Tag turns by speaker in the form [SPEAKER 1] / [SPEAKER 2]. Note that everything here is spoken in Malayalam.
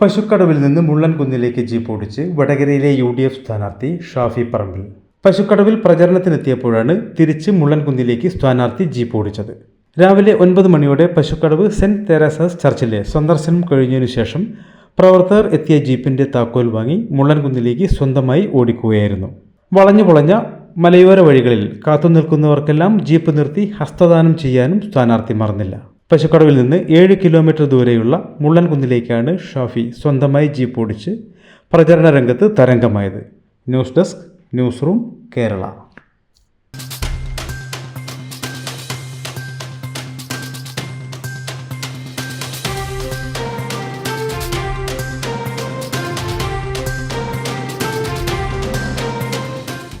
[SPEAKER 1] പശുക്കടവിൽ നിന്ന് മുള്ളൻകുന്നിലേക്ക് ജീപ്പ് ഓടിച്ച് വടകരയിലെ യു ഡി എഫ് സ്ഥാനാർത്ഥി ഷാഫി പറമ്പിൽ. പശുക്കടവിൽ പ്രചരണത്തിനെത്തിയപ്പോഴാണ് തിരിച്ച് മുള്ളൻകുന്നിലേക്ക് സ്ഥാനാർത്ഥി ജീപ്പ് ഓടിച്ചത്. രാവിലെ ഒൻപത് മണിയോടെ പശുക്കടവ് സെന്റ് തെരേസസ് ചർച്ചിലെ സന്ദർശനം കഴിഞ്ഞതിനു ശേഷം പ്രവർത്തകർ എത്തിയ ജീപ്പിന്റെ താക്കോൽ വാങ്ങി മുള്ളൻകുന്നിലേക്ക് സ്വന്തമായി ഓടിക്കുകയായിരുന്നു. വളഞ്ഞു പൊളഞ്ഞ മലയോര വഴികളിൽ കാത്തുനിൽക്കുന്നവർക്കെല്ലാം ജീപ്പ് നിർത്തി ഹസ്തദാനം ചെയ്യാനും സ്ഥാനാർത്ഥി മറന്നില്ല. പശുക്കടവിൽ നിന്ന് ഏഴ് കിലോമീറ്റർ ദൂരെയുള്ള മുള്ളൻകുന്നിലേക്കാണ് ഷാഫി സ്വന്തമായി ജീപ്പ് ഓടിച്ച് പ്രചരണ രംഗത്ത് തരംഗമായത്. News desk news room Kerala.